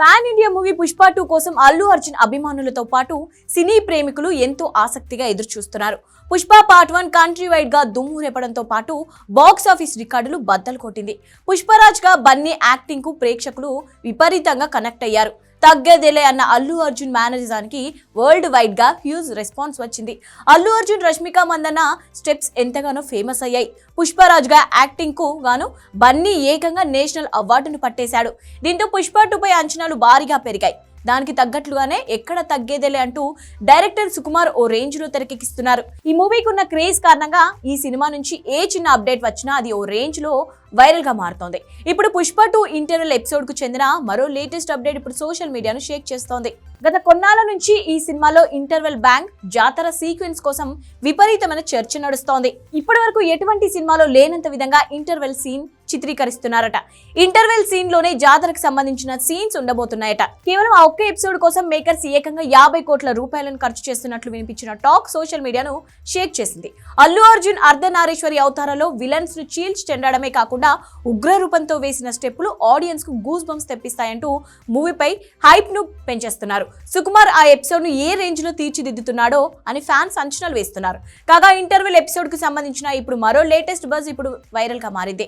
Pan India movie Pushpa two కోసం అల్లు అర్జున్ అభిమానులతో పాటు సినీ ప్రేమికులు ఎంతో ఆసక్తిగా ఎదురు చూస్తున్నారు పుష్ప పార్ట్ వన్ కంట్రీ వైడ్గా దుమ్ము రేపడంతో పాటు బాక్స్ ఆఫీస్ రికార్డులు బద్దలు కొట్టింది. పుష్పరాజ్గా బన్నీ యాక్టింగ్కు ప్రేక్షకులు విపరీతంగా కనెక్ట్ అయ్యారు. తగ్గేదేలే అన్న అల్లు అర్జున్ మేనరిజానికి వరల్డ్ వైడ్గా హ్యూజ్ రెస్పాన్స్ వచ్చింది. అల్లు అర్జున్ రష్మిక మందన్న స్టెప్స్ ఎంతగానో ఫేమస్ అయ్యాయి. పుష్పరాజ్గా యాక్టింగ్కు గాను బన్నీ ఏకంగా నేషనల్ అవార్డును పట్టేశాడు. దీంతో పుష్ప టూపై అంచనాలు భారీగా పెరిగాయి. దానికి తగ్గట్లుగానే ఎక్కడ తగ్గేదేలే అంటూ డైరెక్టర్ సుకుమార్ ఓ రేంజ్లో తెరకెక్కిస్తున్నారు. ఈ మూవీకి ఉన్న క్రేజ్ కారణంగా ఈ సినిమా నుంచి ఏ చిన్న అప్డేట్ వచ్చినా అది ఓ రేంజ్లో వైరల్గా మారుతోంది. ఇప్పుడు పుష్ప టూ ఇంటర్వెల్ ఎపిసోడ్కు చెందిన మరో లేటెస్ట్ అప్డేట్ ఇప్పుడు సోషల్ మీడియాను షేక్ చేస్తోంది. గత కొన్నాళ్ళ నుంచి ఈ సినిమాలో ఇంటర్వెల్ బ్యాంక్ జాతర సీక్వెన్స్ కోసం విపరీతమైన చర్చ నడుస్తోంది. ఇప్పటి వరకు ఎటువంటి సినిమాలో లేనంత విధంగా ఇంటర్వెల్ సీన్ చిత్రీకరిస్తున్నారట. ఇంటర్వెల్ సీన్లోనే జాతరకు సంబంధించిన సీన్స్ ఉండబోతున్నాయట. కేవలం ఆ ఒక్క ఎపిసోడ్ కోసం మేకర్స్ ఏకంగా యాభై కోట్ల రూపాయలను ఖర్చు చేస్తున్నట్లు వినిపించిన టాక్ సోషల్ మీడియాను షేక్ చేసింది. అల్లు అర్జున్ అర్ధనారీశ్వరి అవతారలో విలన్స్ను చీల్చి చెండడమే కాకుండా ఉగ్ర రూపంతో వేసిన స్టెప్పులు ఆడియన్స్కు గూస్ బంప్స్ తెప్పిస్తాయంటూ మూవీపై హైప్ను పెంచేస్తున్నారు. సుకుమార్ ఆ ఎపిసోడ్ను ఏ రేంజ్లో తీర్చిదిద్దుతున్నాడో అని ఫ్యాన్స్ అంచనాలు వేస్తున్నారు. కాగా ఇంటర్వెల్ ఎపిసోడ్కు సంబంధించిన ఇప్పుడు మరో లేటెస్ట్ బజ్ ఇప్పుడు వైరల్గా మారింది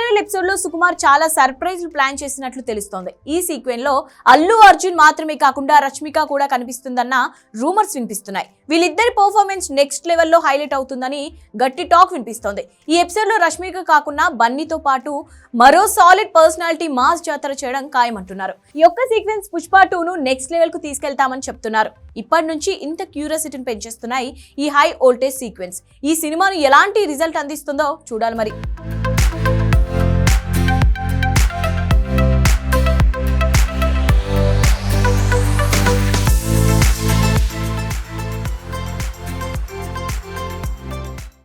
ఇంటర్వెల్ ఎపిసోడ్లో సుకుమార్ చాలా సర్ప్రైజ్ ప్లాన్ చేసినట్లు తెలుస్తోంది. ఈ సీక్వెన్లో అల్లు అర్జున్ మాత్రమే కాకుండా రష్మిక కూడా కనిపిస్తుందన్న రూమర్స్ వినిపిస్తున్నాయి. వీళ్ళిద్దరి పర్ఫార్మెన్స్ నెక్స్ట్ లెవెల్లో హైలైట్ అవుతుందని గట్టి టాక్ వినిపిస్తోంది. ఈ ఎపిసోడ్లో రష్మిక కాకుండా బన్నీతో పాటు మరో సాలిడ్ పర్సనాలిటీ మాస్ జాతర చేయడం ఖాయమంటున్నారు. ఈ యొక్క సీక్వెన్స్ పుష్ప టూను నెక్స్ట్ లెవెల్కు తీసుకెళ్తామని చెప్తున్నారు. ఇప్పటి నుంచి ఇంత క్యూరియాసిటీని పెంచేస్తున్నాయి ఈ హై వోల్టేజ్ సీక్వెన్స్ ఈ సినిమాను ఎలాంటి రిజల్ట్ అందిస్తుందో చూడాలి మరి.